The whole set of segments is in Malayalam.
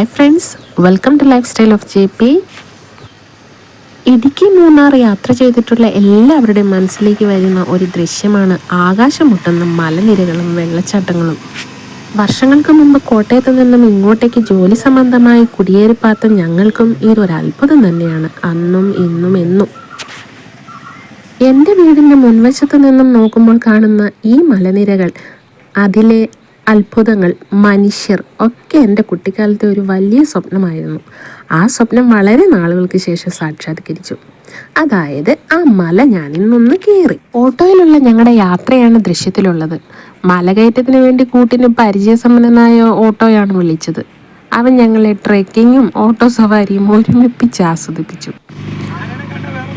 Hi friends welcome to lifestyle of J P Idukki Munnar യാത്ര ചെയ്തിട്ടുള്ള എല്ലാവരുടെയും മനസ്സിലേക്ക് വരുന്ന ഒരു ദൃശ്യമാണ് ആകാശം മുട്ടുന്ന മലനിരകളും വെള്ളച്ചാട്ടങ്ങളും. വർഷങ്ങൾക്ക് മുമ്പ് കോട്ടയത്ത് നിന്നും ഇങ്ങോട്ടേക്ക് ജോലി സംബന്ധമായി കുടിയേറിപ്പാത്ത ഞങ്ങൾക്കും ഇതൊരു അത്ഭുതം തന്നെയാണ്. അന്നും ഇന്നും എന്നും. എന്റെ വീടിന്റെ മുൻവശത്ത് നിന്നും നോക്കുമ്പോൾ കാണുന്ന ഈ മലനിരകൾ അതിലെ അത്ഭുതങ്ങൾ മനുഷ്യർ ഒക്കെ എന്റെ കുട്ടിക്കാലത്തെ ഒരു വലിയ സ്വപ്നമായിരുന്നു. ആ സ്വപ്നം വളരെ നാളുകൾക്ക് ശേഷം സാക്ഷാത്കരിച്ചു. അതായത് ആ മല ഞാൻ ഇന്നൊന്ന് കയറി ഓട്ടോയിലുള്ള ഞങ്ങളുടെ യാത്രയാണ് ദൃശ്യത്തിലുള്ളത്. മലകയറ്റത്തിന് വേണ്ടി കൂട്ടിന് പരിചയസമ്പന്നനായ ഓട്ടോയാണ് വിളിച്ചത്. അവൻ ഞങ്ങളെ ട്രെക്കിങ്ങും ഓട്ടോ സവാരിയും ഒരുമിപ്പിച്ച് ആസ്വദിപ്പിച്ചു.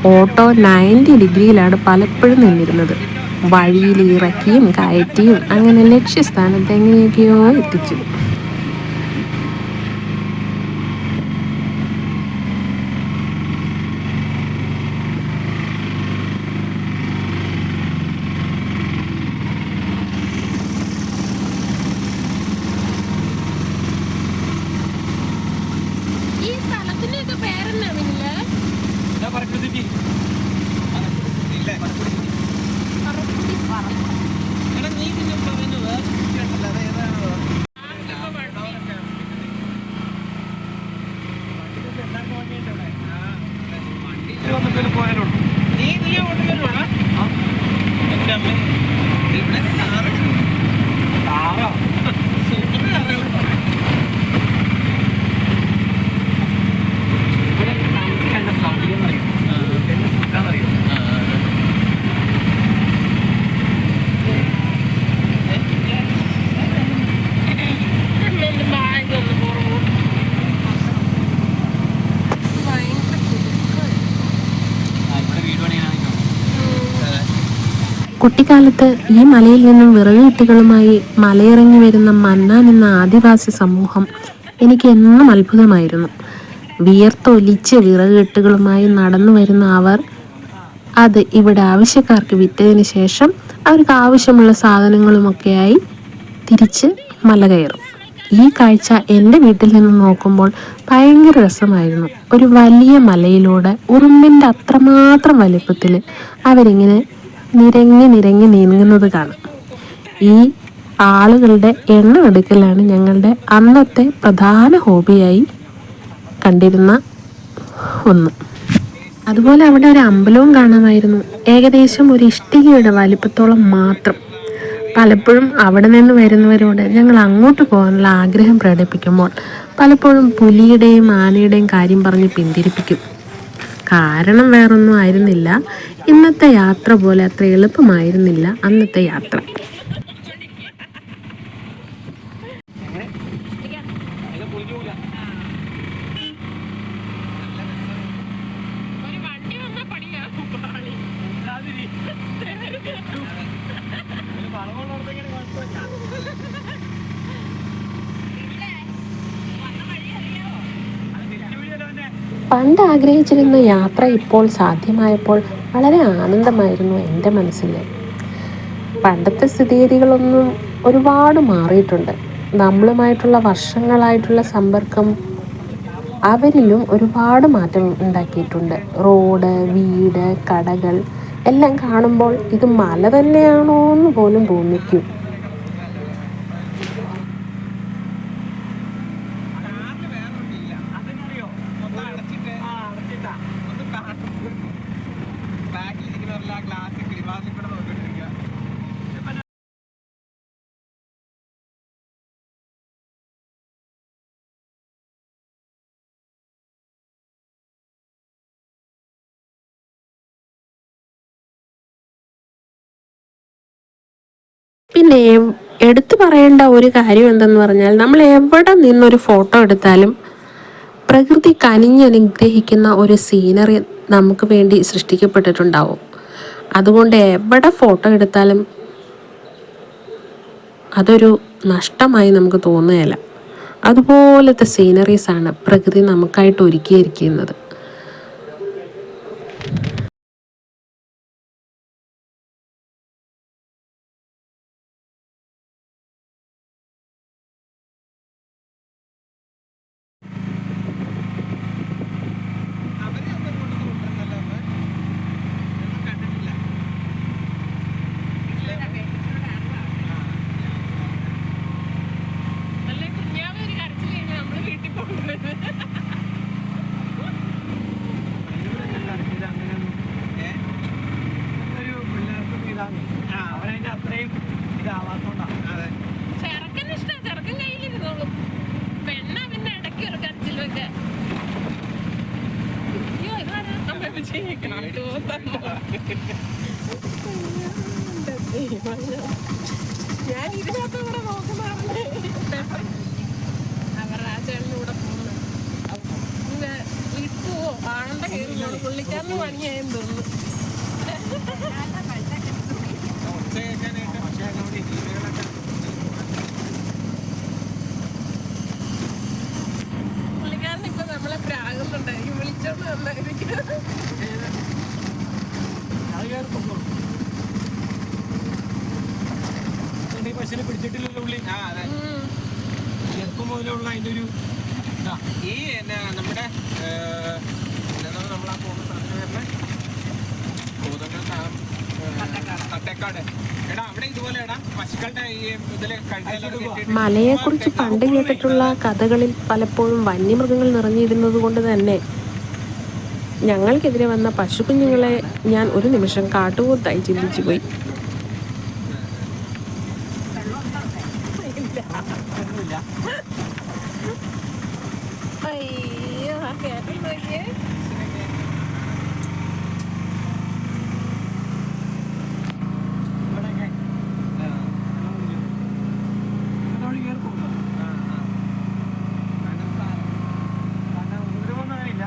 ഓട്ടോ നയന്റി ഡിഗ്രിയിലാണ് പലപ്പോഴും നിന്നിരുന്നത്. വഴിയിൽ ഇറക്കിയും കയറ്റിയും അങ്ങനെ ലക്ഷ്യസ്ഥാനത്ത് എങ്ങനെയൊക്കെയോ എത്തിച്ചു. കുട്ടിക്കാലത്ത് ഈ മലയിൽ നിന്നും വിറകുട്ടികളുമായി മലയിറങ്ങി വരുന്ന മന്നാൻ എന്ന ആദിവാസി സമൂഹം എനിക്ക് എന്നും അത്ഭുതമായിരുന്നു. വിയർത്തൊലിച്ച് വിറകുകെട്ടുകളുമായി നടന്നു വരുന്ന അവർ അത് ഇവിടെ ആവശ്യക്കാർക്ക് വിറ്റതിന് ശേഷം അവർക്ക് ആവശ്യമുള്ള സാധനങ്ങളുമൊക്കെയായി തിരിച്ച് മല കയറും. ഈ കാഴ്ച എന്റെ വീട്ടിൽ നിന്ന് നോക്കുമ്പോൾ ഭയങ്കര രസമായിരുന്നു. ഒരു വലിയ മലയിലൂടെ ഉറുമ്പിന്റെ അത്രമാത്രം വലിപ്പത്തിൽ അവരിങ്ങനെ നിരങ്ങി നിരങ്ങി നീങ്ങുന്നത് കാണാം. ഈ ആളുകളുടെ എണ്ണം എടുക്കലാണ് ഞങ്ങളുടെ അന്നത്തെ പ്രധാന ഹോബിയായി കണ്ടിരുന്ന ഒന്ന്. അതുപോലെ അവിടെ ഒരു അമ്പലവും കാണാമായിരുന്നു. ഏകദേശം ഒരു ഇഷ്ടികയുടെ വലിപ്പത്തോളം മാത്രം. പലപ്പോഴും അവിടെ നിന്ന് വരുന്നവരോട് ഞങ്ങൾ അങ്ങോട്ട് പോകാനുള്ള ആഗ്രഹം പ്രകടിപ്പിക്കുമ്പോൾ പലപ്പോഴും പുലിയുടെയും ആനയുടെയും കാര്യം പറഞ്ഞ് പിന്തിരിപ്പിക്കും. കാരണം വേറൊന്നും ആയിരുന്നില്ല. ഇന്നത്തെ യാത്ര പോലെ അത്ര എളുപ്പമായിരുന്നില്ല. അന്നത്തെ യാത്ര ഒരു വണ്ടി വന്നാ പണിയാകും പാളി പണ്ട് ആഗ്രഹിച്ചിരുന്ന യാത്ര ഇപ്പോൾ സാധ്യമായപ്പോൾ വളരെ ആനന്ദമായിരുന്നു എന്റെ മനസ്സിൽ. പണ്ടത്തെ സ്ഥിതിഗതികളൊന്നും ഒരുപാട് മാറിയിട്ടുണ്ട്. നമ്മളുമായിട്ടുള്ള വർഷങ്ങളായിട്ടുള്ള സമ്പർക്കം അവരിലും ഒരുപാട് മാറ്റം ഉണ്ടാക്കിയിട്ടുണ്ട്. റോഡ് വീട് കടകൾ എല്ലാം കാണുമ്പോൾ ഇത് മല തന്നെയാണോ എന്ന് പോലും തോന്നിക്കും. പിന്നെ എടുത്തു പറയേണ്ട ഒരു കാര്യം എന്തെന്ന് പറഞ്ഞാൽ നമ്മൾ എവിടെ നിന്നൊരു ഫോട്ടോ എടുത്താലും പ്രകൃതി കനിഞ്ഞനുഗ്രഹിക്കുന്ന ഒരു സീനറി നമുക്ക് വേണ്ടി സൃഷ്ടിക്കപ്പെട്ടിട്ടുണ്ടാവും. അതുകൊണ്ട് എവിടെ ഫോട്ടോ എടുത്താലും അതൊരു നഷ്ടമായി നമുക്ക് തോന്നുകയില്ല. അതുപോലത്തെ സീനറീസാണ് പ്രകൃതി നമുക്കായിട്ട് ഒരുക്കിയിരിക്കുന്നത് ഞാൻ ഇതിനകത്ത് കൂടെ നോക്കുന്നതാണ് അവരുടെ ആ ചേട്ടനൂടെ പോകുന്നത് വിട്ടുവോ ആളുടെ കയറി പുള്ളിക്കാരന് പണിയായെന്ന് തോന്നുന്നു പുള്ളിക്കാരൻ ഇപ്പൊ നമ്മളെ പ്രാകുന്നുണ്ടായിരിക്കും വിളിച്ചോണ്ട് വന്നായിരിക്കും ഈ പശുവിനെ പിടിച്ചിട്ടില്ലല്ലോ ഉള്ളി ചെറുപ്പം മുതലുള്ള അതിന്റെ ഒരു ഈ എന്നാ നമ്മുടെ മലയെക്കുറിച്ച് പണ്ട് കേട്ടിട്ടുള്ള കഥകളിൽ പലപ്പോഴും വന്യമൃഗങ്ങൾ നിറഞ്ഞിരുന്നത് കൊണ്ട് തന്നെ ഞങ്ങൾക്കെതിരെ വന്ന പശുക്കുഞ്ഞുങ്ങളെ ഞാൻ ഒരു നിമിഷം കാട്ടുപോത്തായി ചിന്തിച്ചു പോയി ഒന്നുമില്ല അയ്യോ ആ കേട്ടം നോക്കിയേ ഇവിടെയൊക്കെ ഇങ്ങോട്ട് കയറി പോകുന്നു കാരണം ഉപദ്രവമൊന്നും അങ്ങനെയില്ല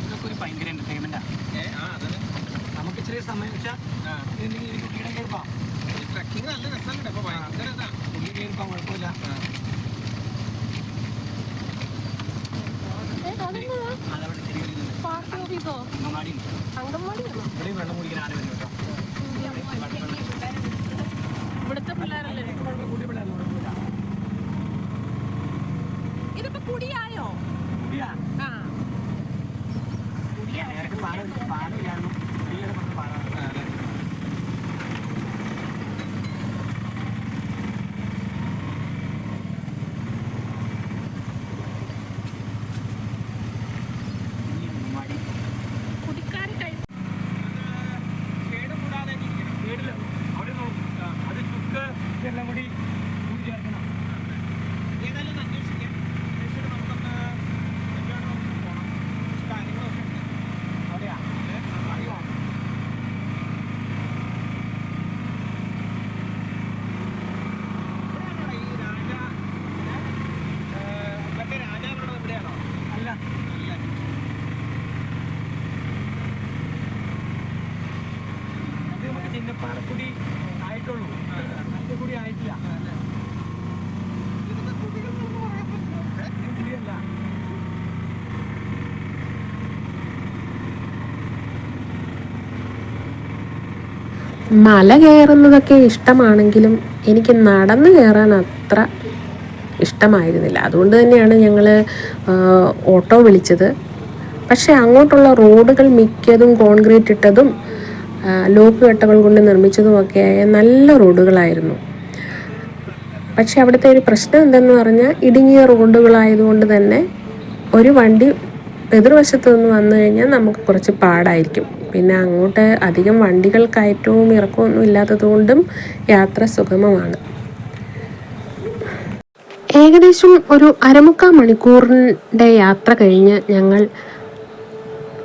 ഇതൊക്കെ ഒരു ഭയങ്കര എന്റർടൈൻമെന്റാ ഏ, ആ, അതന്നെ. നമുക്ക് ചെറിയ സമയം വെച്ചാൽ ആ, എന്തെങ്കിലും ഈ കുട്ടിയുടെ കയറിപ്പാം ഈ ട്രക്കിങ് നല്ല രസമുണ്ട് ഇപ്പൊ ഭയങ്കര ഇതാ. കയറിപ്പാൻ കുഴപ്പമില്ല അങ്കൻവാടിയാണോ ഇവിടെ വെള്ളം കുടിക്കാൻ ആന വരുന്നു കേട്ടോ ഇവിടുത്തെ പിള്ളേരല്ലേ കുട്ടി പിള്ളേർ കുഴപ്പമില്ല ഇതിപ്പോ കുടിയായോ കുടിയാ ആ നേരത്തെ പാലം പാലില്ലായിരുന്നു വലിയൊരു കുറച്ച് പാലാണ് ആ, അതെ. ഈ അങ്കമാടി കുടിക്കാര് കഴി കേട് കൂടാതെ ഇരിക്കണം. വീട്ടിൽ അവിടെ നോക്കും അത് ചുക്ക് എല്ലാം കൂടി കൂടി ചേർക്കണം ഏതായാലും ഒന്ന് അന്വേഷിക്കാം. അന്വേഷിച്ചിട്ട് നമുക്കൊന്ന് എവിടെയാണോ പോണം. കുറച്ച് കാര്യങ്ങളൊക്കെ ഉണ്ട്. അവിടെയാ ഏ, അറിയോ? ഇവിടെയാണോടാ ഈ രാജ ഏ, മറ്റേ രാജാവുള്ളത് ഇവിടെയാണോ അല്ല അല്ല ഇത് നമുക്ക് ചിന്നപ്പാറക്കുടി ആയിട്ടുള്ളൂ. കൂടി ആയിട്ടില്ല. മല കയറുന്നതൊക്കെ ഇഷ്ടമാണെങ്കിലും എനിക്ക് നടന്നു കയറാൻ അത്ര ഇഷ്ടമായിരുന്നില്ല. അതുകൊണ്ട് തന്നെയാണ് ഞങ്ങൾ ഓട്ടോ വിളിച്ചത്. പക്ഷേ അങ്ങോട്ടുള്ള റോഡുകൾ മിക്കതും കോൺക്രീറ്റ് ഇട്ടതും ആ, ലോക്ക് കട്ടകൾ കൊണ്ട് നിർമ്മിച്ചതുമൊക്കെയായ നല്ല റോഡുകളായിരുന്നു. പക്ഷെ അവിടുത്തെ ഒരു പ്രശ്നം എന്തെന്ന് പറഞ്ഞാൽ ഇടുങ്ങിയ റോഡുകളായതുകൊണ്ട് തന്നെ ഒരു വണ്ടി എതിർവശത്ത് നിന്ന് വന്നു കഴിഞ്ഞാൽ നമുക്ക് കുറച്ച് പാടായിരിക്കും. പിന്നെ അങ്ങോട്ട് അധികം വണ്ടികൾ കയറ്റവും ഇറക്കവും ഇല്ലാത്തതുകൊണ്ടും യാത്ര സുഗമമാണ്. ഏകദേശം ഒരു അരമുക്കാൽ മണിക്കൂറിന്റെ യാത്ര കഴിഞ്ഞ് ഞങ്ങൾ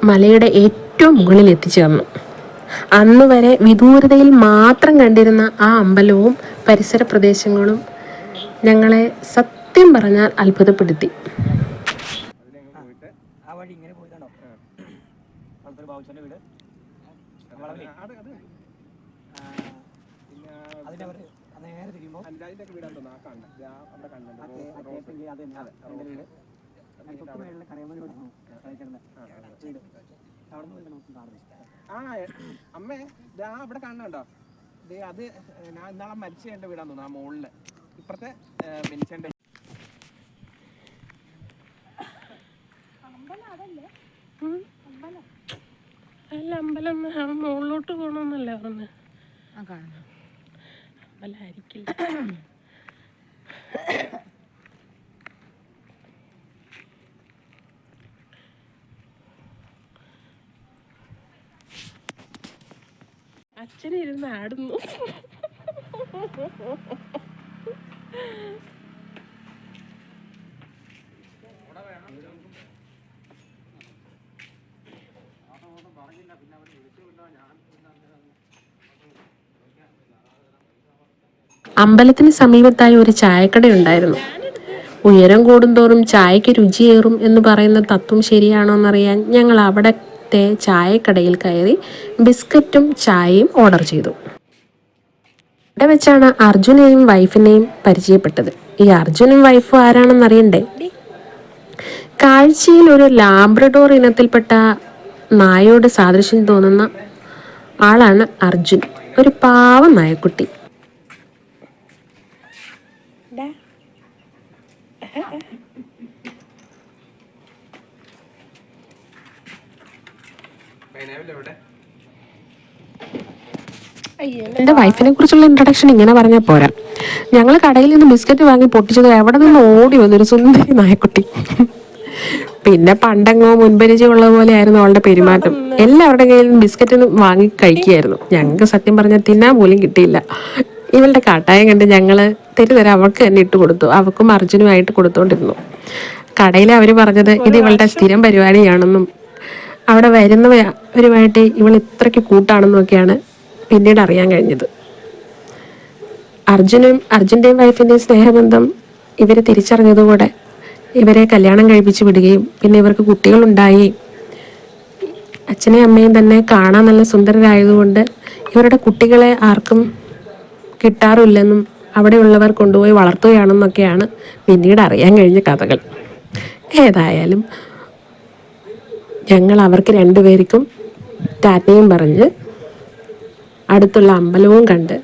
മലയുടെ ഏറ്റവും മുകളിൽ എത്തിച്ചേർന്നു. അന്ന് വരെ വിദൂരതയിൽ മാത്രം കണ്ടിരുന്ന ആ അമ്പലവും പരിസര പ്രദേശങ്ങളും ഞങ്ങളെ സത്യം പറഞ്ഞാൽ അത്ഭുതപ്പെടുത്തി. നേരെ തിരിയുമ്പോൾ അതെ അതെ അതിന്റെ വീട് ആ അമ്മേ ദാ അവിടെ കാണുന്നുണ്ടോ? ദേ അത് ഞാൻ ഇന്നാളെ മരിച്ചു എന്റെ വീടാന്ന് തോന്നുന്നു ആ മുകളിൽ ഇപ്പുറത്തെ ബെനിച്ചന്റെ അല്ല അമ്പലം മുകളിലോട്ട് പോകണമെന്നല്ലേ അമ്പലമായിരിക്കില്ല അച്ഛനിരുന്ന് ആടുന്നു. അമ്പലത്തിന് സമീപത്തായി ഒരു ചായക്കടയുണ്ടായിരുന്നു ഉയരം കൂടുന്തോറും ചായക്ക് രുചിയേറും എന്ന് പറയുന്ന തത്വം ശരിയാണോ എന്നറിയാൻ ഞങ്ങൾ അവിടത്തെ ചായക്കടയിൽ കയറി ബിസ്ക്കറ്റും ചായയും ഓർഡർ ചെയ്തു. അവിടെ വെച്ചാണ് അർജുനെയും വൈഫിനെയും പരിചയപ്പെട്ടത്. ഈ അർജുനും വൈഫും ആരാണെന്ന് അറിയണ്ടേ? കാഴ്ചയിൽ ഒരു ലാബ്രഡോർ ഇനത്തിൽപ്പെട്ട നായോട് സാദൃശ്യം തോന്നുന്ന ആളാണ് അർജുൻ. ഒരു പാവ നായക്കുട്ടി എവിടെ എന്റെ വൈഫിനെ കുറിച്ചുള്ള ഇൻട്രഡക്ഷൻ ഇങ്ങനെ പറഞ്ഞാൽ പോരാ. ഞങ്ങൾ കടയിൽ നിന്ന് ബിസ്ക്കറ്റ് വാങ്ങി പൊട്ടിച്ചത് എവിടെ നിന്ന് ഓടി വന്നൊരു സുന്ദരി നായക്കുട്ടി. പിന്നെ പണ്ടെങ്ങോ മുൻപരിചയമുള്ള പോലെയായിരുന്നു അവളുടെ പെരുമാറ്റം. എല്ലാവരുടെ കയ്യിൽ നിന്നും ബിസ്ക്കറ്റ് വാങ്ങി കഴിക്കുകയായിരുന്നു. ഞങ്ങൾക്ക് സത്യം പറഞ്ഞാൽ തിന്നാൻ പോലും കിട്ടിയില്ല. ഇവളുടെ കാട്ടായം കണ്ട് ഞങ്ങൾ തെരുതര അവൾക്ക് തന്നെ ഇട്ട് കൊടുത്തു. അവൾക്കും അർജുനുമായിട്ട് കൊടുത്തോണ്ടിരുന്നു. കടയിൽ അവർ പറഞ്ഞത് ഇത് ഇവളുടെ സ്ഥിരം പരിപാടിയാണെന്നും അവിടെ വരുന്നവരുമായിട്ട് ഇവൾ ഇത്രയ്ക്ക് കൂട്ടാണെന്നൊക്കെയാണ് പിന്നീട് അറിയാൻ കഴിഞ്ഞത്. അർജുനും അർജുന്റെയും വൈഫിന്റെയും സ്നേഹബന്ധം ഇവർ തിരിച്ചറിഞ്ഞതുകൂടെ ഇവരെ കല്യാണം കഴിപ്പിച്ച് വിടുകയും പിന്നെ ഇവർക്ക് കുട്ടികളുണ്ടായി. അച്ഛനെയും അമ്മയും തന്നെ കാണാൻ നല്ല സുന്ദരരായതുകൊണ്ട് ഇവരുടെ കുട്ടികളെ ആർക്കും കിട്ടാറില്ലെന്നും അവിടെയുള്ളവർ കൊണ്ടുപോയി വളർത്തുകയാണെന്നൊക്കെയാണ് പിന്നീട് അറിയാൻ കഴിഞ്ഞ കഥകൾ. ഏതായാലും ഞങ്ങൾ അവർക്ക് രണ്ടുപേർക്കും ടാറ്റയും പറഞ്ഞ് അടുത്തുള്ള അമ്പലവും കണ്ട്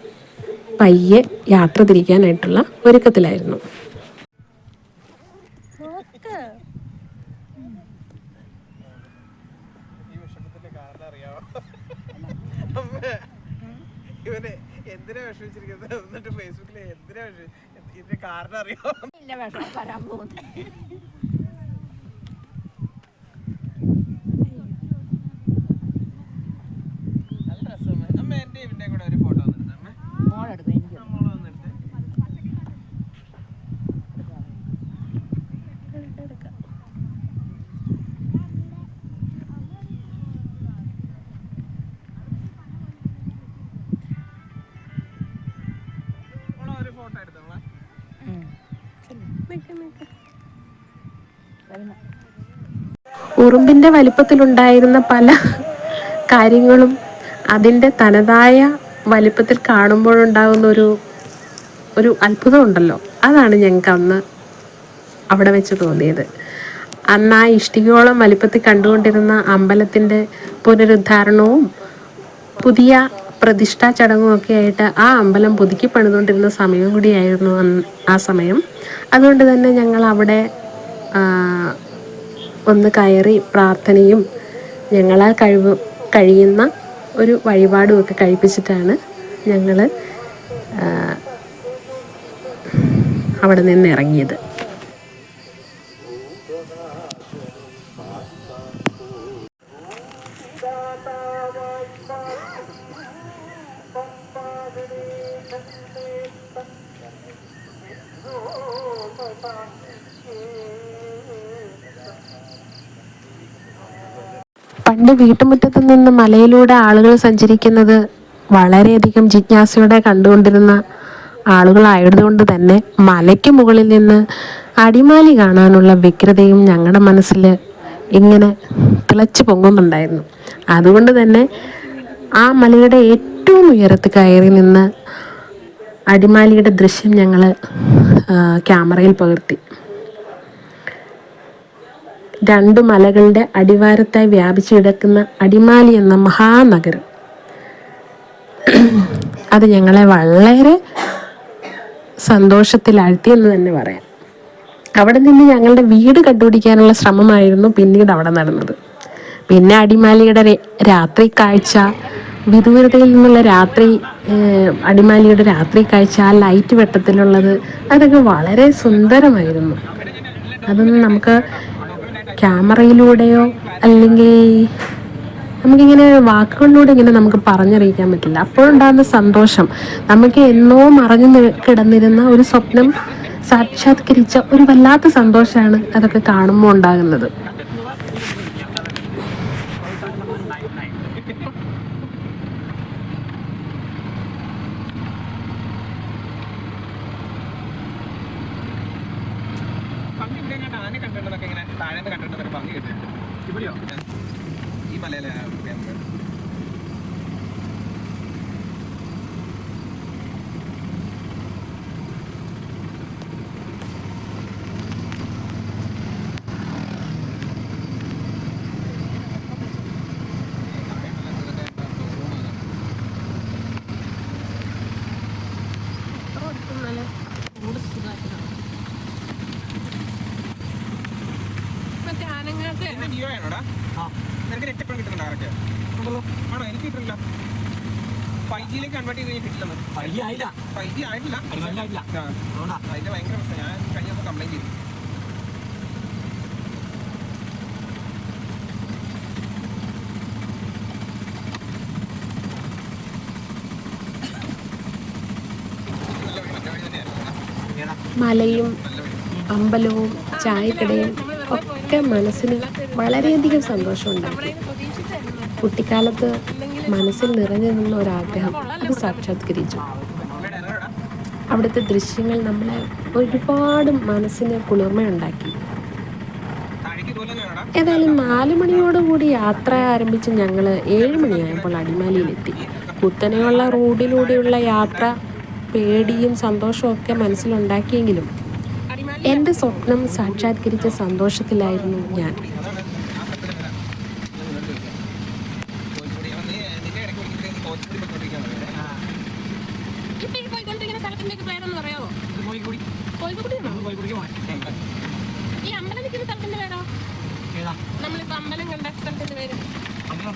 പയ്യെ യാത്ര തിരിക്കാനായിട്ടുള്ള ഒരുക്കത്തിലായിരുന്നു. ഇവന് എന്തിനാ വിഷമിച്ചിരിക്കുന്നത്? എന്നിട്ട് ഫേസ്ബുക്കിൽ എന്തിനാ വിഷമിച്ചു ഇതിന്റെ കാരണം അറിയാം വരാൻ നല്ല എന്റെ ഇവന്റെ കൂടെ ഒരു ഫോട്ടോ മോൾ വന്നിട്ട് മോളെ ഉറുമ്പിന്റെ വലിപ്പത്തിലുണ്ടായിരുന്ന പല കാര്യങ്ങളും അതിന്റെ തനതായ വലിപ്പത്തിൽ കാണുമ്പോഴുണ്ടാകുന്ന ഒരു ഒരു അത്ഭുതമുണ്ടല്ലോ. അതാണ് ഞങ്ങൾക്ക് അന്ന് അവിടെ വെച്ച് തോന്നിയത്. അന്ന് ആ ഇഷ്ടികയോളം വലിപ്പത്തിൽ കണ്ടുകൊണ്ടിരുന്ന അമ്പലത്തിന്റെ പുനരുദ്ധാരണവും പുതിയ പ്രതിഷ്ഠാ ചടങ്ങും ഒക്കെ ആയിട്ട് ആ അമ്പലം പുതുക്കി പണിതുകൊണ്ടിരുന്ന സമയം കൂടിയായിരുന്നു ആ സമയം. അതുകൊണ്ട് തന്നെ ഞങ്ങൾ അവിടെ ഒന്ന് കയറി പ്രാർത്ഥനയും ഞങ്ങളാൽ കഴിവ് കഴിയുന്ന ഒരു വഴിപാടും ഒക്കെ കഴിപ്പിച്ചിട്ടാണ് ഞങ്ങൾ അവിടെ നിന്ന് ഇറങ്ങിയത്. പണ്ട് വീട്ടുമുറ്റത്ത് നിന്ന് മലയിലൂടെ ആളുകൾ സഞ്ചരിക്കുന്നത് വളരെയധികം ജിജ്ഞാസയോടെ കണ്ടുകൊണ്ടിരുന്ന ആളുകളായതുകൊണ്ട് തന്നെ മലയ്ക്ക് മുകളിൽ നിന്ന് അടിമാലി കാണാനുള്ള വ്യഗ്രതയും ഞങ്ങളുടെ മനസ്സിൽ ഇങ്ങനെ തിളച്ചു പൊങ്ങുന്നുണ്ടായിരുന്നു. അതുകൊണ്ട് തന്നെ ആ മലയുടെ ഏറ്റവും ഉയരത്ത് കയറി നിന്ന് അടിമാലിയുടെ ദൃശ്യം ഞങ്ങൾ ക്യാമറയിൽ പകർത്തി. രണ്ടു മലകളുടെ അടിവാരത്തായി വ്യാപിച്ചു കിടക്കുന്ന അടിമാലി എന്ന മഹാനഗരം. അത് ഞങ്ങളെ വളരെ സന്തോഷത്തിലാഴ്ത്തി എന്ന് തന്നെ പറയാം. അവിടെ നിന്ന് ഞങ്ങളുടെ വീട് കണ്ടുപിടിക്കാനുള്ള ശ്രമമായിരുന്നു പിന്നീട് അവിടെ നടന്നത്. പിന്നെ അടിമാലിയുടെ രാത്രി കാഴ്ച വിദൂരതയിൽ നിന്നുള്ള രാത്രി അടിമാലിയുടെ രാത്രി കാഴ്ച ആ ലൈറ്റ് വെട്ടത്തിലുള്ളത് അതൊക്കെ വളരെ സുന്ദരമായിരുന്നു. അതൊന്നും നമുക്ക് ക്യാമറയിലൂടെയോ അല്ലെങ്കിൽ നമുക്കിങ്ങനെ വാക്കുകളിലൂടെ ഇങ്ങനെ നമുക്ക് പറഞ്ഞറിയിക്കാൻ പറ്റില്ല. അപ്പോഴുണ്ടാകുന്ന സന്തോഷം. നമുക്ക് എന്നോ മറഞ്ഞു കിടന്നിരുന്ന ഒരു സ്വപ്നം സാക്ഷാത്കരിച്ച ഒരു വല്ലാത്ത സന്തോഷമാണ് അതൊക്കെ കാണുമ്പോൾ ഉണ്ടാകുന്നത് പന്നി ഇവിടെ എങ്ങാണ്ട് ആന കണ്ടിട്ടുണ്ടെന്നൊക്കെ ഇങ്ങനെ താഴെ നിന്ന് കണ്ടിട്ടുണ്ടെന്നൊക്കെ പന്നി കേട്ടിട്ടുണ്ട് ഇവിടെയോ ഈ മലയിലെ ക്യാമ്പ് മറ്റേ ആനങ്ങാട്ട് എന്റെ ജിയോ ആണോടാ നിനക്ക് നെറ്റ് എപ്പോഴും കിട്ടുന്നുണ്ടോ ആരൊക്കെ ആണോ? എനിക്ക് കിട്ടില്ല ഫൈവ് ജിയിലേക്ക് കൺവേർട്ട് ചെയ്ത് ആയില്ല. ഫൈവ് ജി ആയിട്ടില്ല. ആയില്ല അതിന്റെ ഭയങ്കര പ്രശ്നം. ഞാൻ കഴിഞ്ഞ ദിവസം കംപ്ലൈന്റ് ചെയ്തു. മലയും അമ്പലവും ചായക്കടയും ഒക്കെ മനസ്സിന് വളരെയധികം സന്തോഷമുണ്ടാക്കി കുട്ടിക്കാലത്ത് മനസ്സിൽ നിറഞ്ഞു നിന്ന ഒരാഗ്രഹം അത് സാക്ഷാത്കരിച്ചു. അവിടുത്തെ ദൃശ്യങ്ങൾ നമ്മളെ ഒരുപാട് മനസ്സിന് കുളിർമയുണ്ടാക്കി? ഏതായാലും നാല് മണിയോടുകൂടി യാത്ര ആരംഭിച്ച് ഞങ്ങൾ ഏഴ് മണിയായപ്പോൾ അടിമാലിയിലെത്തി കുത്തനെയുള്ള റോഡിലൂടെയുള്ള യാത്ര പേടിയും സന്തോഷവും ഒക്കെ മനസ്സിലുണ്ടാക്കിയെങ്കിലും എന്റെ സ്വപ്നം സാക്ഷാത്കരിച്ച സന്തോഷത്തിലായിരുന്നു ഞാൻ കോഴിക്കോട് ഞാൻ നീ- നിന്റെ ഇടയ്ക്ക് വിളിക്കുമ്പോഴേ നീ കോഴിക്കോട് പോയിക്കൊണ്ടിരിക്കുകയാണ് പറയുന്നത്. ഇപ്പൊ ഈ പോയിക്കൊണ്ടിരിക്കുന്ന സ്ഥലത്തിന്റെ ഒക്കെ പേരൊന്ന് പറയാമോ കോഴിക്കോടി കോഴിക്കോടിയാണോ കോഴിക്കോടിക്ക് പോകാൻ ഈ അമ്പലം നിൽക്കുന്ന സ്ഥലത്തിന്റെ പേരോ ഏതാ നമ്മളിപ്പോ അമ്പലം കണ്ട സ്ഥലത്തിന്റെ പേര് അങ്ങനെ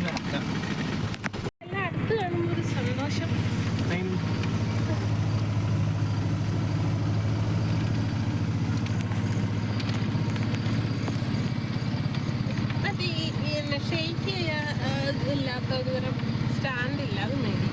എല്ലാം അടുത്ത് കാണുമ്പോ ഒരു സന്തോഷം മറ്റേ ഈ ഷെയ്ക്ക് ഒരു തരം സ്റ്റാൻഡ് ഇല്ല അത് മേടിക്കണം